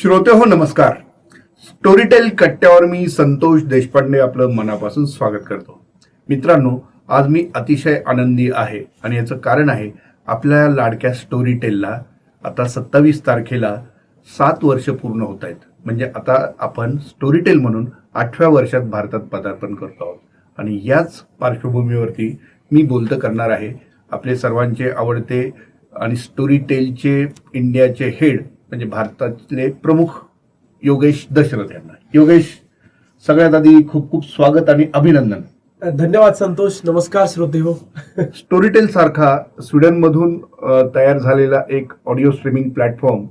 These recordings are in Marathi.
श्रोते हो नमस्कार. स्टोरीटेल कट्ट्यावर मी संतोष देशपांडे आपलं मनापासून स्वागत करतो. मित्रांनो आज मी अतिशय आनंदी आहे आणि याचं कारण आहे आपल्या लाडक्या स्टोरीटेलला आता सत्तावीस तारखेला सात वर्ष पूर्ण होत आहेत. म्हणजे आता आपण स्टोरीटेल म्हणून आठव्या वर्षात भारतात पदार्पण करतो आहोत. आणि याच पार्श्वभूमीवरती मी बोलतं करणार आहे आपले सर्वांचे आवडते आणि स्टोरीटेलचे इंडियाचे हेड म्हणजे भारतातले प्रमुख योगेश दशरथ यांना. योगेश सगळ्यात आधी खूप खूप स्वागत आणि अभिनंदन. धन्यवाद संतोष. नमस्कार श्रोते हो. स्टोरीटेल सारखा स्वीडनमधून तयार झालेला एक ऑडिओ स्ट्रीमिंग प्लॅटफॉर्म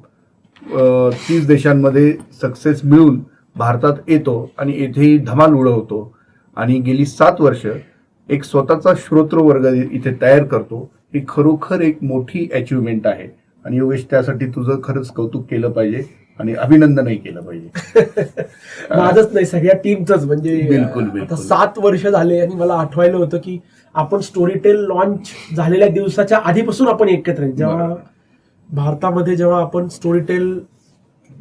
तीस देशांमध्ये सक्सेस मिळून भारतात येतो आणि येथेही धमाल उडवतो आणि गेली सात वर्ष एक स्वतःचा श्रोत्र वर्ग इथे तयार करतो. ही खरोखर एक मोठी अचिव्हमेंट आहे. आणि योगेश त्यासाठी तुझं खरंच कौतुक केलं पाहिजे आणि अभिनंदनही केलं पाहिजे माझंच नाही सगळ्या टीमच म्हणजे बिलकुल, बिलकुल. सात वर्ष झाले आणि मला आठवायला होतं की आपण स्टोरीटेल लॉन्च झालेल्या दिवसाच्या आधीपासून आपण एकत्र. जेव्हा. भारतामध्ये जेव्हा आपण स्टोरीटेल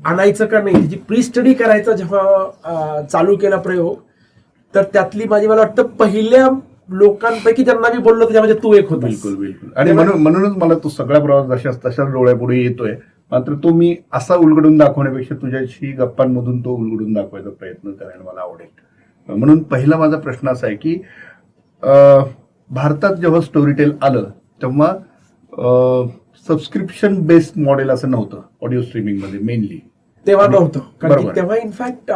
आणायचं का नाही त्याची प्री स्टडी करायचा जेव्हा चालू केला प्रयोग तर त्यातली माझी मला वाटतं पहिल्या लोकांपैकी ज्यांना मी बोललो त्याच्यामध्ये तू एक होता बिलकुल बिलकुल. आणि म्हणून म्हणूनच मला तो सगळा प्रवास जशाच तशाच डोळ्यापुढे येतोय. मात्र तो मी असा उलगडून दाखवण्यापेक्षा तुझ्याशी गप्पांमधून तो उलगडून दाखवायचा प्रयत्न करायला मला आवडेल. म्हणून पहिला माझा प्रश्न असा आहे की भारतात जेव्हा स्टोरीटेल आलं तेव्हा सबस्क्रिप्शन बेस्ड मॉडेल असं नव्हतं ऑडिओ स्ट्रीमिंगमध्ये मेनली तेव्हा नव्हतं. तेव्हा इनफॅक्ट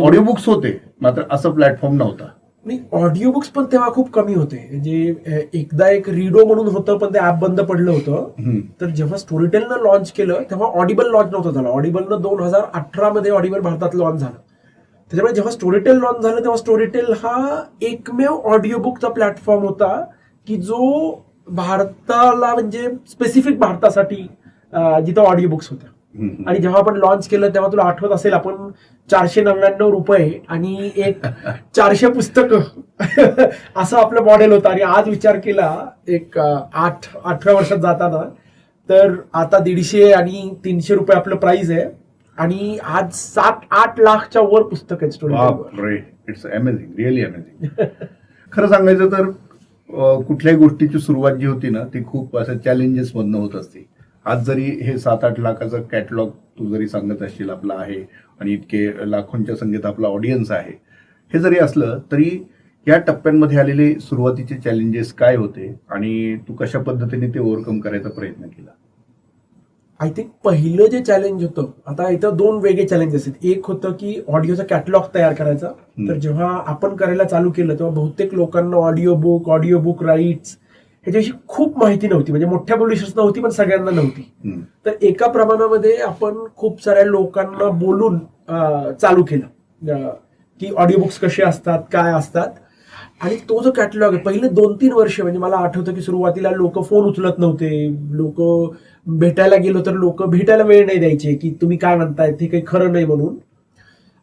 ऑडिओ बुक्स होते मात्र असं प्लॅटफॉर्म नव्हता. नाही ऑडिओ बुक्स पण तेव्हा खूप कमी होते अ, एकदा एक रीडो म्हणून होतं पण ते ऍप बंद पडलं होतं. तर जेव्हा स्टोरीटेलनं लॉन्च केलं तेव्हा ऑडिबल लॉन्च नव्हतं झालं ऑडिबलनं दोन हजार अठरा मध्ये ऑडिबल भारतात लॉन्च झालं त्याच्यामुळे जेव्हा स्टोरीटेल लॉन्च झालं तेव्हा स्टोरीटेल हा एकमेव ऑडिओ बुकचा प्लॅटफॉर्म होता की जो भारताला म्हणजे स्पेसिफिक भारतासाठी जिथं ऑडिओ बुक्स होत्या. आणि जेव्हा आपण लॉन्च केलं तेव्हा तुला आठवत असेल आपण चारशे नव्याण्णव रुपये आणि एक चारशे पुस्तकं असं आपलं मॉडेल होतं. आणि आज विचार केला एक आठ अठरा वर्षात जाताना तर आता दीडशे आणि तीनशे रुपये आपलं प्राइस आहे. आणि आज सात आठ लाखच्या वर पुस्तक स्टोरी बापरे इट्स अमेझिंग रिअली अमेझिंग खरं सांगायचं तर कुठल्याही गोष्टीची सुरुवात जी होती ना ती खूप असं चॅलेंजेस मधनं होत असते. आज जरी हे सात आठ लाखाचं कॅटलॉग तू जरी सांगत असशील आपला आहे आणि इतके लाखोंच्या संख्येत आपला ऑडियन्स आहे हे जरी असलं तरी या टप्प्यांमध्ये आलेले सुरुवातीचे चॅलेंजेस काय होते आणि तू कशा पद्धतीने ते ओव्हरकम करायचा प्रयत्न केला? आय थिंक पहिलं जे चॅलेंज होतं आता इथं दोन वेगळे चॅलेंजेस आहेत. एक होतं की ऑडिओचा कॅटलॉग तयार करायचा. तर जेव्हा आपण करायला चालू केलं तेव्हा बहुतेक लोकांना audio book audio book rights ह्याच्याविषयी खूप माहिती नव्हती. म्हणजे मोठ्या पब्लिशर्स नव्हती पण सगळ्यांना नव्हती. तर एका प्रमाणामध्ये आपण खूप साऱ्या लोकांना बोलून चालू केलं. की ऑडिओ बुक्स कसे असतात काय असतात. आणि तो जो कॅटलॉग आहे पहिले दोन तीन वर्ष म्हणजे मला आठवतं की सुरुवातीला लोक फोन उचलत नव्हते. लोक भेटायला गेलो तर लोक भेटायला वेळ नाही द्यायचे की तुम्ही काय म्हणताय ते काही खरं नाही म्हणून.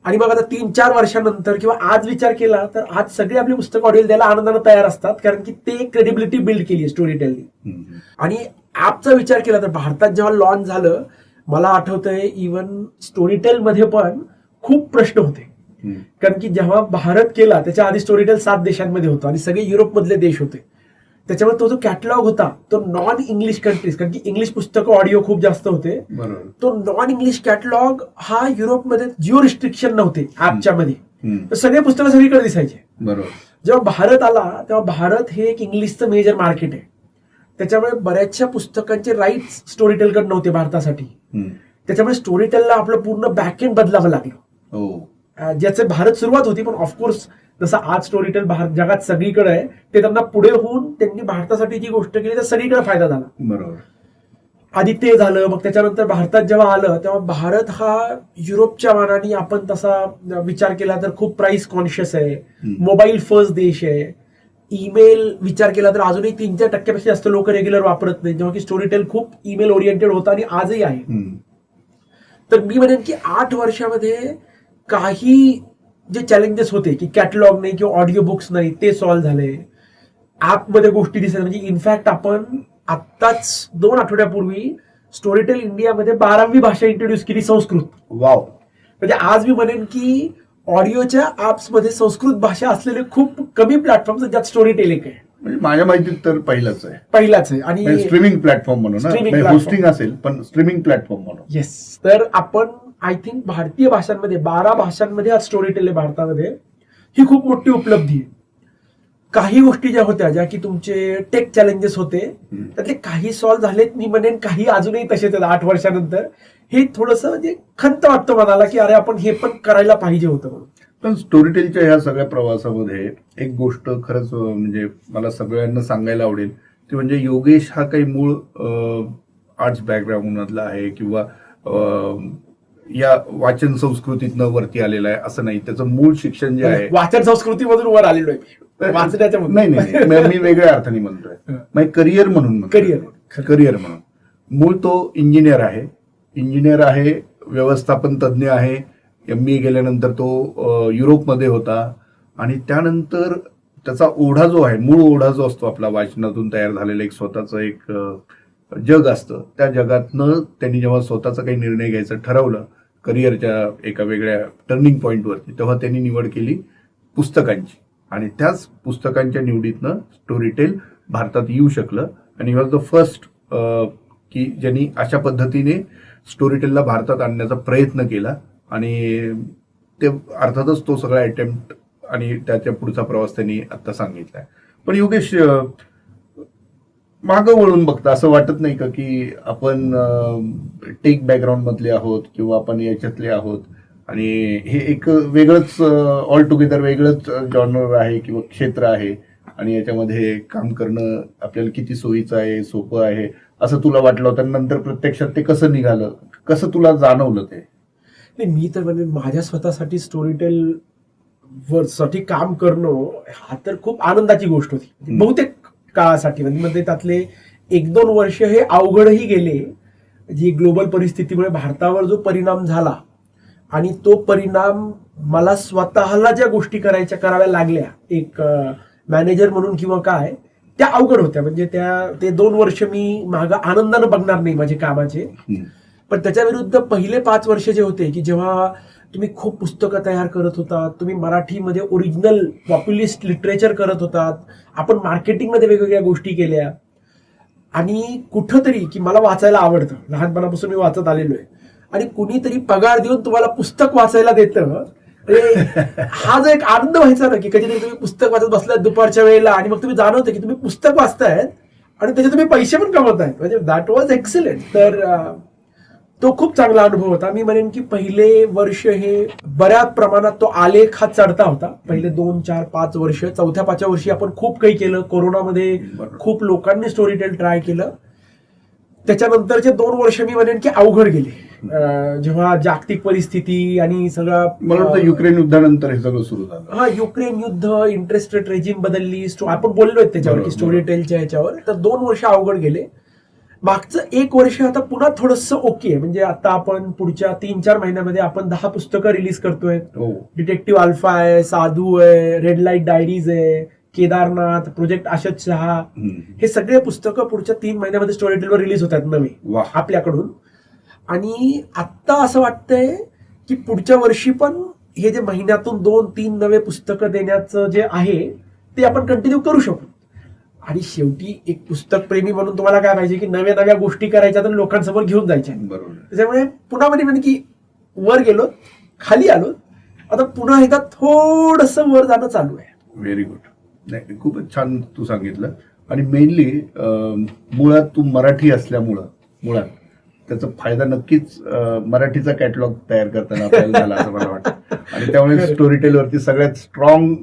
आणि मग आता तीन चार वर्षानंतर किंवा आज विचार केला तर आज सगळे आपली पुस्तक ऑडिओ द्यायला आनंदाने तयार असतात कारण की ते क्रेडिबिलिटी बिल्ड केली आहे स्टोरी टेलनी. आणि ऍपचा विचार केला तर भारतात जेव्हा लॉन्च झालं मला आठवतंय इवन स्टोरीटेल मध्ये पण खूप प्रश्न होते. कारण की जेव्हा भारत केला त्याच्या आधी स्टोरीटेल सात देशांमध्ये होतं आणि सगळे युरोपमधले देश होते त्याच्यामुळे तो जो कॅटलॉग होता तो नॉन इंग्लिश कंट्रीज कारण की इंग्लिश पुस्तकं ऑडिओ खूप जास्त होते. तो नॉन इंग्लिश कॅटलॉग हा युरोपमध्ये जिओ रिस्ट्रिक्शन नव्हते ऍपच्या मध्ये सगळे पुस्तकं सगळीकडे दिसायचे. जेव्हा भारत आला तेव्हा भारत हे एक इंग्लिशचं मेजर मार्केट आहे. त्याच्यामुळे बऱ्याचशा पुस्तकांचे राईट्स स्टोरीटेलकडे नव्हते भारतासाठी. त्याच्यामुळे स्टोरीटेलला आपलं पूर्ण बॅकएंड बदलावं लागलं. हो. ज्याचे भारत सुरुवात होती पण ऑफकोर्स जसं आज स्टोरीटेल भारत जगात सगळीकडे आहे ते त्यांना पुढे होऊन त्यांनी भारतासाठी जी गोष्ट केली तर सगळीकडे फायदा झाला. बरोबर. आधी ते झालं मग त्याच्यानंतर भारतात जेव्हा आलं तेव्हा भारत हा युरोपच्या मानाने आपण तसा विचार केला तर खूप प्राइस कॉन्शियस आहे. मोबाईल फर्स्ट देश आहे. ईमेल विचार केला तर अजूनही तीन चार टक्क्यापेक्षा जास्त लोक रेग्युलर वापरत नाही जेव्हा की स्टोरीटेल खूप ईमेल ओरिएंटेड होता आणि आजही आहे. तर मी म्हणेन की आठ वर्षामध्ये काही जे चॅलेंजेस होते की कॅटलॉग नाही किंवा ऑडिओ बुक्स नाही ते सॉल्व्ह झाले. ऍपमध्ये गोष्टी दिसत म्हणजे इनफॅक्ट आपण आत्ताच दोन आठवड्यापूर्वी स्टोरीटेल इंडियामध्ये बारावी भाषा इंट्रोड्यूस केली संस्कृत. वाव म्हणजे आज मी म्हणेन की ऑडिओच्या मध्ये संस्कृत भाषा असलेले खूप कमी प्लॅटफॉर्म ज्यात स्टोरी टेलिंग आहे. म्हणजे माझ्या माहितीत तर पहिलंच आहे. पहिलाच आहे. आणि स्ट्रीमिंग प्लॅटफॉर्म म्हणून. होस्टिंग असेल पण स्ट्रीमिंग प्लॅटफॉर्म म्हणून. येस तर आपण आय थिंक भारतीय भाषांमध्ये बारा भाषांमध्ये आज स्टोरी टेल भारतामध्ये. ही खूप मोठी उपलब्धी आहे. काही गोष्टी ज्या होत्या ज्या की तुमचे टेक चॅलेंजेस होते. त्यातले काही सॉल्व्ह झालेत मी म्हणेन काही अजूनही तसेच आहेत आठ वर्षानंतर. हे थोडस म्हणजे खंत वाटतं मनाला की अरे आपण हे पण करायला पाहिजे होतं म्हणून. पण स्टोरीटेलच्या ह्या सगळ्या प्रवासामध्ये एक गोष्ट खरंच म्हणजे मला सगळ्यांना सांगायला आवडेल ती म्हणजे योगेश हा काही मूळ आर्ट्स बॅकग्राऊंड मधला आहे किंवा या वाचन संस्कृतीतनं वरती आलेला आहे असं नाही त्याचं मूळ शिक्षण जे आहे वाचन संस्कृतीमधून वर आलेलो आहे मी. वाचण्याच्या नाही नाही. मी- वेगळ्या अर्थाने म्हणतोय मग करिअर म्हणून. Career. करिअर म्हणून मूळ तो इंजिनियर आहे इंजिनियर आहे व्यवस्थापन तज्ज्ञ आहे एम बी ए गेल्यानंतर तो युरोपमध्ये होता. आणि त्यानंतर त्याचा ओढा जो आहे मूळ ओढा जो असतो आपला वाचनातून तयार झालेला एक स्वतःचं एक जग असतं. त्या जगातनं त्यांनी जेव्हा स्वतःचा काही निर्णय घ्यायचं ठरवलं करिअरच्या एका वेगळ्या टर्निंग पॉईंटवरती तेव्हा त्यांनी निवड केली पुस्तकांची. आणि त्याच पुस्तकांच्या निवडीतनं स्टोरीटेल भारतात येऊ शकलं. आणि वॉज द फर्स्ट की ज्यांनी अशा पद्धतीने स्टोरीटेलला भारतात आणण्याचा प्रयत्न केला. आणि ते अर्थातच तो सगळा अटेम्प्ट आणि त्याच्या पुढचा प्रवास त्यांनी आता सांगितलाय. पण योगेश मागं वळून बघता असं वाटत नाही का की आपण टेक बॅकग्राऊंड मधले आहोत किंवा आपण याच्यातले आहोत? आणि हे एक वेगळंच ऑल टुगेदर वेगळंच जॉनर आहे किंवा क्षेत्र आहे आणि याच्यामध्ये काम करणं आपल्याला किती सोयीचं आहे सोपं आहे असं तुला वाटलं होतं आणि नंतर प्रत्यक्षात ते कसं निघालं? कसं तुला जाणवलं ते? नाही मी तर म्हणजे माझ्या स्वतःसाठी स्टोरीटेल वर साठी काम करणं हा तर खूप आनंदाची गोष्ट होती. बहुतेक काळासाठी म्हणजे मध्ये त्यातले एक दोन वर्ष हे अवघडही गेले जी ग्लोबल परिस्थितीमुळे भारतावर जो परिणाम झाला आणि तो परिणाम मला स्वतःला ज्या गोष्टी करायच्या कराव्या लागल्या एक मॅनेजर म्हणून किंवा काय त्या अवघड होत्या म्हणजे त्या ते दोन वर्ष मी मागं आनंदानं बघणार नाही माझे कामाचे. पण त्याच्या विरुद्ध पहिले पाच वर्ष जे होते की जेव्हा तुम्ही खूप पुस्तकं तयार करत होतात तुम्ही मराठीमध्ये ओरिजिनल पॉप्युलिस्ट लिटरेचर करत होतात आपण मार्केटिंगमध्ये वेगवेगळ्या गोष्टी केल्या. आणि कुठंतरी की मला वाचायला आवडतं लहानपणापासून मी वाचत आलेलो आहे. आणि कुणीतरी पगार देऊन तुम्हाला पुस्तक वाचायला देतं म्हणजे हा जो एक आनंद व्हायचा ना की कधीतरी तुम्ही पुस्तक वाचत बसलात दुपारच्या वेळेला आणि मग तुम्ही जाणवतं की तुम्ही पुस्तक वाचतायत आणि त्याचे तुम्ही पैसे पण कमवतायत. म्हणजे दॅट वॉज एक्सलेंट तर तो खूप चांगला अनुभव होता. मी म्हणेन की पहिले वर्ष हे बऱ्याच प्रमाणात तो आलेख हा चढता होता. पहिले दोन चार पाच वर्ष चौथ्या पाचव्या वर्षी आपण खूप काही केलं. कोरोनामध्ये. खूप लोकांनी स्टोरी टेल ट्राय केलं. त्याच्यानंतरचे दोन वर्ष मी म्हणेन की अवघड गेले. जेव्हा जागतिक परिस्थिती आणि सगळं मला वाटतं युक्रेन युद्धानंतर हे सगळं सुरू झालं. हा युक्रेन युद्ध इंटरेस्ट रेट रेजिम बदलली आपण बोललोय त्याच्यावर की स्टोरी टेलच्या ह्याच्यावर. तर दोन वर्ष अवघड गेले. मागचं एक वर्ष आता पुन्हा थोडंसं ओके म्हणजे आता आपण पुढच्या तीन चार महिन्यामध्ये आपण दहा पुस्तकं रिलीज करतोय. हो. डिटेक्टिव्ह अल्फा आहे साधू आहे रेड लाइट डायरीज आहे केदारनाथ प्रोजेक्ट आशत शहा. हे सगळे पुस्तकं पुढच्या तीन महिन्यामध्ये स्टोरी टेलवर रिलीज होत आहेत नवे आपल्याकडून. आणि आत्ता असं वाटतंय की पुढच्या वर्षी पण हे जे महिन्यातून दोन तीन नवे पुस्तकं देण्याचं जे आहे ते आपण कंटिन्यू करू शकू. आणि शेवटी एक पुस्तक प्रेमी म्हणून तुम्हाला काय पाहिजे की नव्या नव्या गोष्टी करायच्या तर लोकांसमोर घेऊन जायच्या. बरोबर. त्याच्यामुळे पुन्हा म्हणजे म्हणजे की वर गेलो खाली आलो आता पुन्हा एकदा थोडस वर जाणं चालू आहे. व्हेरी गुड नाही खूपच छान तू सांगितलं. आणि मेनली मुळात तू मराठी असल्यामुळं मुळात त्याचा फायदा नक्कीच मराठीचा कॅटलॉग तयार करताना आपल्याला झाला असं मला वाटतं. आणि त्यामुळे स्टोरी टेलवरती सगळ्यात स्ट्रॉंग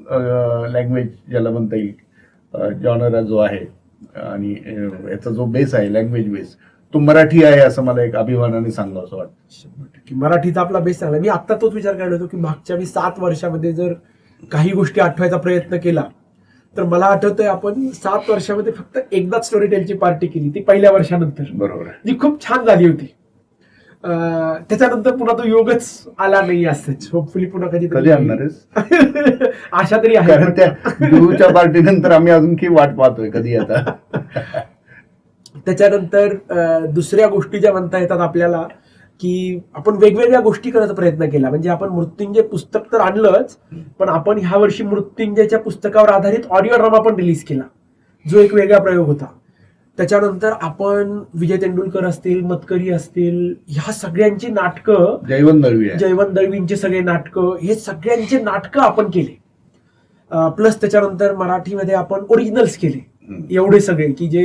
लँग्वेज ज्याला म्हणता येईल जॉनरा जो आहे आणि याचा जो बेस आहे लँग्वेज बेस तो मराठी आहे असं मला एक अभिमानाने सांगावं असं वाटतं. टक्के. मराठीचा आपला बेस चांगला मी आता तोच विचार करत होतो की मागच्या मी सात वर्षामध्ये जर काही गोष्टी आठवायचा प्रयत्न केला तर मला आठवतंय आपण सात वर्षामध्ये फक्त एकदाच स्टोरी टेलची पार्टी केली ती पहिल्या वर्षानंतर. बरोबर जी खूप छान झाली होती. त्याच्यानंतर पुन्हा तो योगच आला नाही असंच होपफुली पुन्हा कधी कधी आणणार आशा तरी आहे. कारण त्या गुरुच्या पार्टी नंतर आम्ही अजून की वाट पाहतोय कधी आता त्याच्यानंतर दुसऱ्या गोष्टी ज्या म्हणता येतात आपल्याला की आपण वेगवेगळ्या गोष्टी करायचा प्रयत्न केला. म्हणजे आपण मृत्युंजय पुस्तक तर आणलंच पण आपण ह्या वर्षी मृत्युंजयच्या पुस्तकावर आधारित ऑडिओ ड्रामा पण रिलीज केला. जो एक वेगळा प्रयोग होता. त्याच्यानंतर आपण विजय तेंडुलकर असतील मतकरी असतील ह्या सगळ्यांची नाटकं जयवंत दळवी जयवंत दळवींचे सगळे नाटकं हे सगळ्यांचे नाटकं आपण केले. प्लस त्याच्यानंतर मराठीमध्ये आपण ओरिजिनल्स केले. एवढे सगळे की जे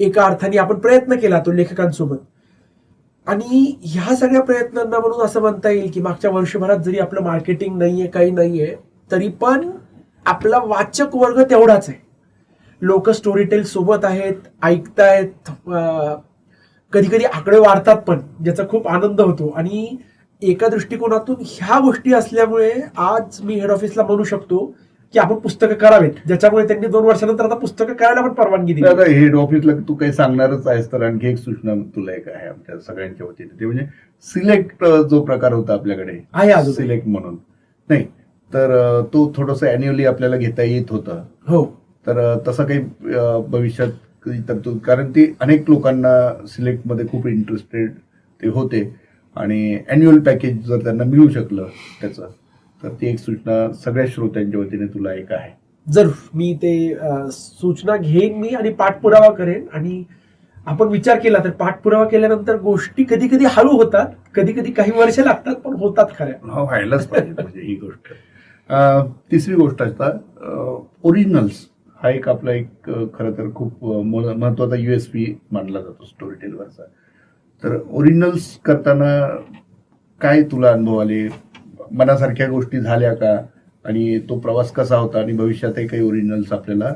एका अर्थाने आपण प्रयत्न केला तो लेखकांसोबत. आणि ह्या सगळ्या प्रयत्नांना म्हणून असं म्हणता येईल की मागच्या वर्षभरात जरी आपलं मार्केटिंग नाहीये काही नाहीये तरी पण आपला वाचक वर्ग तेवढाच आहे. लोक स्टोरी टेल सोबत आहेत ऐकतायत कधी कधी आकडे वाढतात पण ज्याचा खूप आनंद होतो. आणि एका दृष्टिकोनातून ह्या गोष्टी असल्यामुळे आज मी हेड ऑफिसला म्हणू शकतो की आपण पुस्तकं करावेत. ज्याच्यामुळे त्यांनी दोन वर्षानंतर आता पुस्तकं करायला पण परवानगी दिली. हेड ऑफिसला तू काही सांगणारच आहेस तर आणखी एक सूचना तुला एक आहे आमच्या सगळ्यांच्या वतीने. ते म्हणजे सिलेक्ट जो प्रकार होता आपल्याकडे. आहे अजून. सिलेक्ट म्हणून. नाही तर तो थोडस अॅन्युअली आपल्याला घेता येत होता. हो. तर तसं काही भविष्यात कधी तरतूद कारण ती अनेक लोकांना सिलेक्टमध्ये खूप इंटरेस्टेड ते होते. आणि अॅन्युअल पॅकेज जर त्यांना मिळू शकलं त्याचं तर ती एक सूचना सगळ्या श्रोत्यांच्या वतीने तुला एक आहे. जरूर मी ते सूचना घेईन मी आणि पाठपुरावा करेन आणि आपण विचार केला तर पाठपुरावा केल्यानंतर गोष्टी कधी कधी हळू होतात कधी कधी काही वर्ष लागतात पण होतात खऱ्या हा व्हायलाच पाहिजे म्हणजे ही गोष्ट. तिसरी गोष्ट असता ओरिजिनल्स हा एक आपला एक खरं तर खूप महत्त्वाचा यू एस पी मानला जातो स्टोरी टेलवरचा तर ओरिजिनल्स करताना काय तुला अनुभव आले? मनासारख्या गोष्टी झाल्या का? आणि तो प्रवास कसा होता? आणि भविष्यातही काही ओरिजिनल्स आपल्याला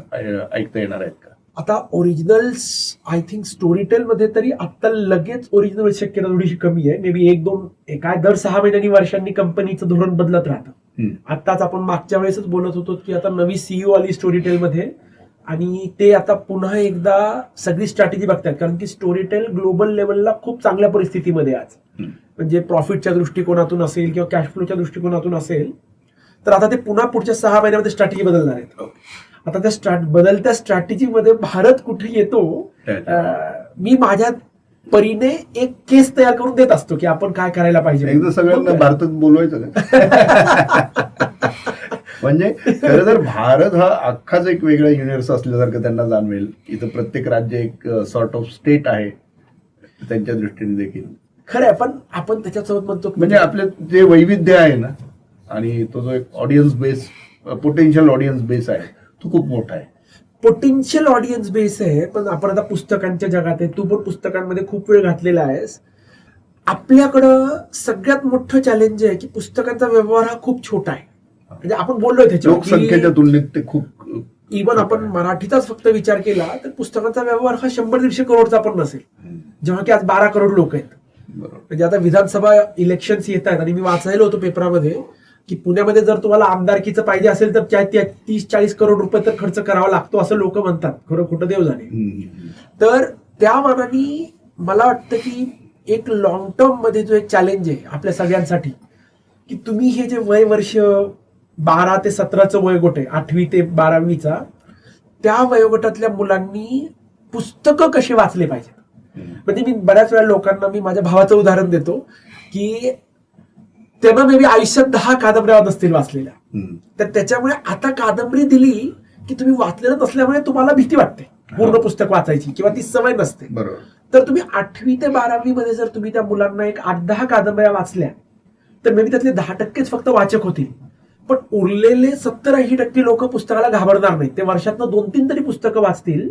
ऐकता येणार आहेत का? आता ओरिजिनल्स आय थिंक स्टोरीटेल मध्ये तरी आता लगेच ओरिजिनल शक्यता थोडीशी कमी आहे. मे बी एक दोन काय दर सहा महिन्यांनी वर्षांनी कंपनीचं धोरण बदलत राहतं. आताच आपण मागच्या वेळेसच बोलत होतो की आता नवी सीईओ आली स्टोरीटेल मध्ये आणि ते आता पुन्हा एकदा सगळी स्ट्रॅटेजी बघतात. कारण की स्टोरीटेल ग्लोबल लेवलला खूप चांगल्या परिस्थितीमध्ये आज. म्हणजे प्रॉफिटच्या दृष्टिकोनातून असेल किंवा कॅश फ्लोच्या दृष्टिकोनातून असेल तर आता ते पुन्हा पुढच्या सहा महिन्यामध्ये स्ट्रॅटेजी बदलणार आहेत. आता त्या स्ट्रॅट बदलत्या स्ट्रॅटेजीमध्ये भारत कुठे येतो मी माझ्या परीने एक केस तयार करून देत असतो की आपण काय करायला पाहिजे एकदा सगळ्यांना भारतात बोलवायचं का? म्हणजे खरं तर भारत हा अख्खाच एक वेगळा युनिव्हर्स असल्यासारखं त्यांना जाणवेल. इथं प्रत्येक राज्य एक सॉर्ट ऑफ स्टेट आहे त्यांच्या दृष्टीने देखील. खरं पण आपण त्याच्यासोबत म्हणतो म्हणजे आपले जे वैविध्य आहे ना आणि तो जो एक audience base potential audience base आहे तो खूप मोठा आहे. पोटेन्शियल ऑडियन्स बेस आहे पण आपण आता पुस्तकांच्या जगात आहे तू पण पुस्तकांमध्ये खूप वेळ घातलेला आहेस. आपल्याकडं सगळ्यात मोठं चॅलेंज आहे की पुस्तकांचा व्यवहार हा खूप छोटा आहे. म्हणजे आपण बोललोय लोकसंख्येच्या त्याच्यावर तुलनेत ते खूप इवन आपण मराठीचाच फक्त विचार केला तर पुस्तकांचा व्यवहार हा शंभर दीडशे करोडचा पण नसेल. जेव्हा की आज बारा करोड लोक आहेत. म्हणजे आता विधानसभा इलेक्शन्स येत आहेत आणि मी वाचायला होतो पेपरामध्ये की पुण्यामध्ये जर तुम्हाला आमदारकीचं पाहिजे असेल तर तीस चाळीस करोड रुपये तर खर्च करावा लागतो असं लोक म्हणतात खरं खोटं देव जाणे. तर त्या मानाने मला वाटतं की एक लॉंग टर्ममध्ये जो एक चॅलेंज आहे आपल्या सगळ्यांसाठी की तुम्ही हे जे वय वर्ष बारा ते सतराचं वयोगट आहे आठवी ते बारावीचा त्या वयोगटातल्या मुलांनी पुस्तकं कशी वाचले पाहिजे. म्हणजे मी बऱ्याच वेळा लोकांना मी माझ्या भावाचं उदाहरण देतो की त्यांना मे बी आयुष्यात दहा कादंबऱ्या नसतील वाचलेल्या. तर त्याच्यामुळे आता कादंबरी दिली की तुम्ही वाचलेलं नसल्यामुळे तुम्हाला भीती वाटते. पूर्ण पुस्तक वाचायची किंवा ती सवय नसते. तर तुम्ही आठवी ते बारावी मध्ये जर तुम्ही त्या मुलांना एक आठ दहा कादंबऱ्या वाचल्या तर मे बी त्यातले दहा टक्केच फक्त वाचक होतील. पण उरलेले सत्तर ऐंशी टक्के लोक पुस्तकाला घाबरणार नाहीत. ते वर्षातनं दोन तीन तरी पुस्तकं वाचतील.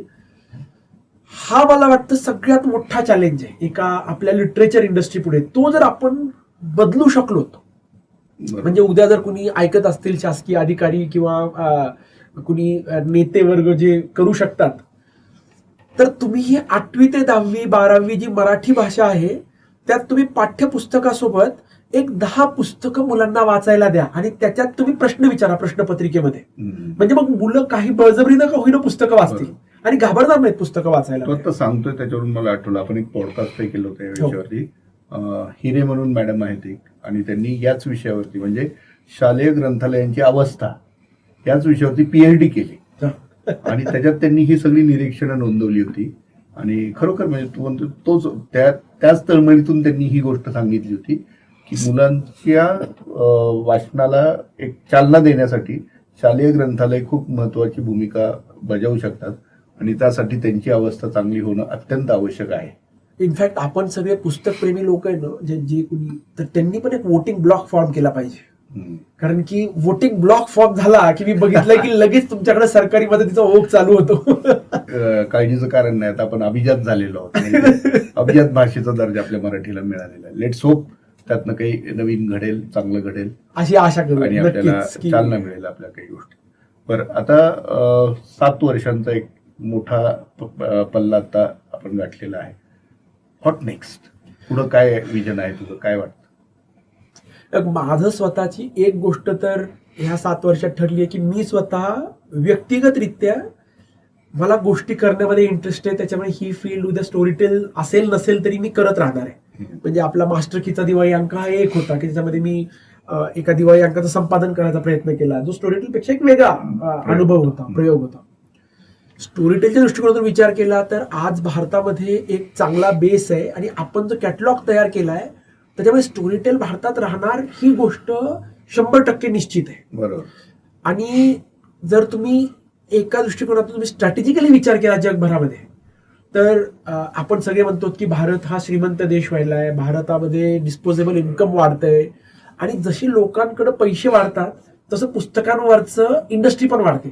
हा मला वाटतं सगळ्यात मोठा चॅलेंज आहे. एका आपल्या लिटरेचर इंडस्ट्री पुढे. तो जर आपण बदलू शकलो. म्हणजे उद्या जर कुणी ऐकत असतील शासकीय अधिकारी किंवा कुणी नेते वर्ग जे करू शकतात तर तुम्ही ही आठवी ते दहावी बारावी जी मराठी भाषा आहे त्यात तुम्ही पाठ्यपुस्तकासोबत एक दहा पुस्तकं मुलांना वाचायला द्या आणि त्याच्यात तुम्ही प्रश्न विचारा प्रश्नपत्रिकेमध्ये. म्हणजे मग मुलं काही बळजबरीनं का होईना पुस्तकं वाचतील आणि घाबरणार नाहीत पुस्तकं वाचायला. सांगतोय त्याच्यावरून मला आठवलं. आपण एक पॉडकास्ट केलं होतं हिरे म्हणून मॅडम आहेत एक. आणि त्यांनी याच विषयावरती म्हणजे शालेय ग्रंथालयांची अवस्था याच विषयावरती पीएचडी केली. आणि त्याच्यात त्यांनी ही सगळी निरीक्षणं नोंदवली होती. आणि खरोखर म्हणजे तू म्हणतो तोच त्या त्याच तळमळीतून त्यांनी ही गोष्ट सांगितली होती की मुलांच्या वाचनाला एक चालना देण्यासाठी शालेय ग्रंथालय खूप महत्वाची भूमिका बजावू शकतात. आणि त्यासाठी त्यांची अवस्था चांगली होणं अत्यंत आवश्यक आहे. इनफॅक्ट आपण सगळे पुस्तकप्रेमी लोक आहे ना जे जे कुणी तर त्यांनी पण एक वोटिंग ब्लॉक फॉर्म केला पाहिजे. कारण की वोटिंग ब्लॉक फॉर्म झाला की मी बघितलं की लगेच तुमच्याकडे सरकारी मदतीचा ओघ चालू होतो. काळजीचं कारण नाही आता आपण अभिजात झालेलो आहोत. म्हणजे अभिजात भाषेचा दर्जा आपल्या मराठीला मिळालेला आहे. लेट्स होप त्यातनं काही नवीन घडेल चांगलं घडेल. अशी आशा करू. आणि आपल्याला चालना मिळेल आपल्या काही गोष्टी. बरं आता सात वर्षांचा एक मोठा पल्ला आता आपण गाठलेला आहे. व्हॉट नेक्स्ट पुढं काय विजन आहे तुझं? काय वाटतं? माझं स्वतःची एक गोष्ट तर ह्या सात वर्षात ठरली आहे की मी स्वतः व्यक्तिगतरित्या मला गोष्टी करण्यामध्ये इंटरेस्ट आहे त्याच्यामुळे ही फील्ड उद्या स्टोरी टेल असेल नसेल तरी मी करत राहणार आहे. म्हणजे आपला मास्टर कीचा दिवाळी अंक हा एक होता की ज्याच्यामध्ये मी एका दिवाळी अंकाचं संपादन करायचा प्रयत्न केला. जो स्टोरी टेल पेक्षा एक वेगळा अनुभव होता प्रयोग होता. स्टोरी टेलच्या दृष्टिकोनातून विचार केला तर आज भारतामध्ये एक चांगला बेस आहे आणि आपण जो कॅटलॉग तयार केलाय त्याच्यामुळे स्टोरी टेल भारतात राहणार ही गोष्ट शंभर टक्के निश्चित आहे. बरोबर. आणि जर तुम्ही एका दृष्टिकोनातून तुम्ही स्ट्रॅटेजिकली विचार केला जगभरामध्ये तर आपण सगळे म्हणतो की भारत हा श्रीमंत देश व्हायला आहे भारतामध्ये डिस्पोजेबल इन्कम वाढतंय आणि जशी लोकांकडे पैसे वाढतात तसं पुस्तकांवरचं इंडस्ट्री पण वाढते.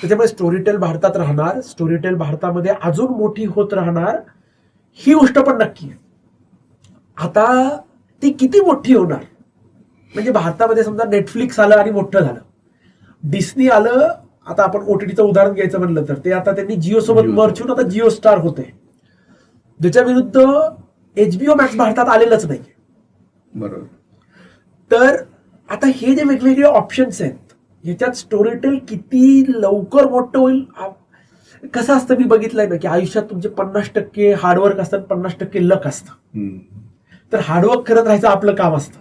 त्याच्यामुळे स्टोरी टेल भारतात राहणार. स्टोरी टेल भारतामध्ये अजून मोठी होत राहणार. ही गोष्ट पण नक्की आहे. आता ती किती मोठी होणार? म्हणजे भारतामध्ये समजा नेटफ्लिक्स आलं आणि मोठं झालं. डिस्नी आलं आता आपण ओटीटीचं उदाहरण घ्यायचं म्हणलं तर. ते आता त्यांनी जिओ सोबत मर्च होऊन आता जिओ स्टार होते. ज्याच्या विरुद्ध एचबीओ मॅक्स भारतात आलेलंच नाही बरोबर. तर आता हे जे वेगवेगळे ऑप्शन्स आहेत ह्याच्यात स्टोरी टेल किती लवकर मोठं होईल? कसं असतं मी बघितलंय ना की आयुष्यात तुमचे पन्नास टक्के हार्डवर्क असतात पन्नास टक्के लक असतं. तर हार्डवर्क करत राहायचं आपलं काम असतं.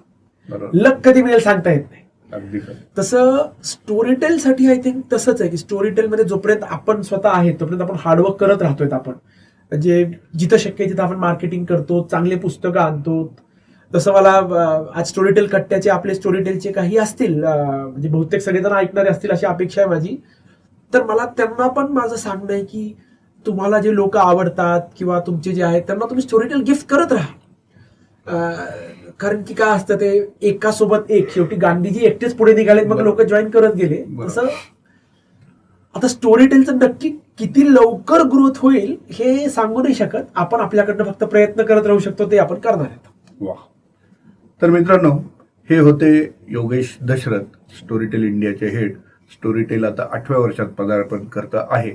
लक कधी मिळेल सांगता येत नाही. तसं स्टोरी टेल साठी आय थिंक तसंच आहे की स्टोरी टेल मध्ये जोपर्यंत आपण स्वतः आहे तोपर्यंत आपण हार्डवर्क करत राहतोय आपण. म्हणजे जिथं शक्य आहे तिथं आपण मार्केटिंग करतो चांगले पुस्तकं आणतो तसं मला आज स्टोरी टेल कट्ट्याचे आपले स्टोरी टेलचे काही असतील म्हणजे बहुतेक सगळेजण ऐकणारे असतील अशी अपेक्षा आहे माझी. तर मला त्यांना पण माझं सांगणं आहे की तुम्हाला जे लोक आवडतात किंवा तुमचे जे आहेत त्यांना तुम्ही स्टोरी टेल गिफ्ट करत राहा. कारण की काय असतं ते एका सोबत एक शेवटी गांधीजी एकटेच पुढे निघाले मग. लोक जॉईन करत गेले. तसं आता स्टोरी टेलचं नक्की किती लवकर ग्रोथ होईल हे सांगू नाही शकत. आपण आपल्याकडनं फक्त प्रयत्न करत राहू शकतो ते आपण करणार आहेत. वा तर मित्रांनो हे होते योगेश दशरथ स्टोरीटेल इंडियाचे हेड स्टोरीटेल आता आठव्या वर्षात पदार्पण करत आहे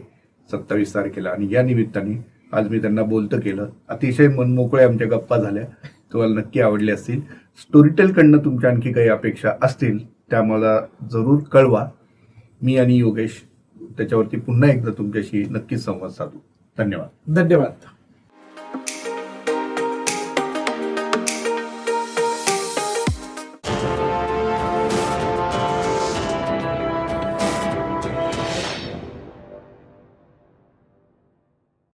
सत्तावीस तारखेला. आणि या निमित्ताने आज मी त्यांना बोलतं केलं. अतिशय मनमोकळे आमच्या गप्पा झाल्या. तुम्हाला नक्की आवडले असतील. स्टोरीटेलकडनं तुमच्या आणखी काही अपेक्षा असतील त्या मला जरूर कळवा. मी आणि योगेश त्याच्यावरती पुन्हा एकदा तुमच्याशी नक्कीच संवाद साधू. धन्यवाद. धन्यवाद.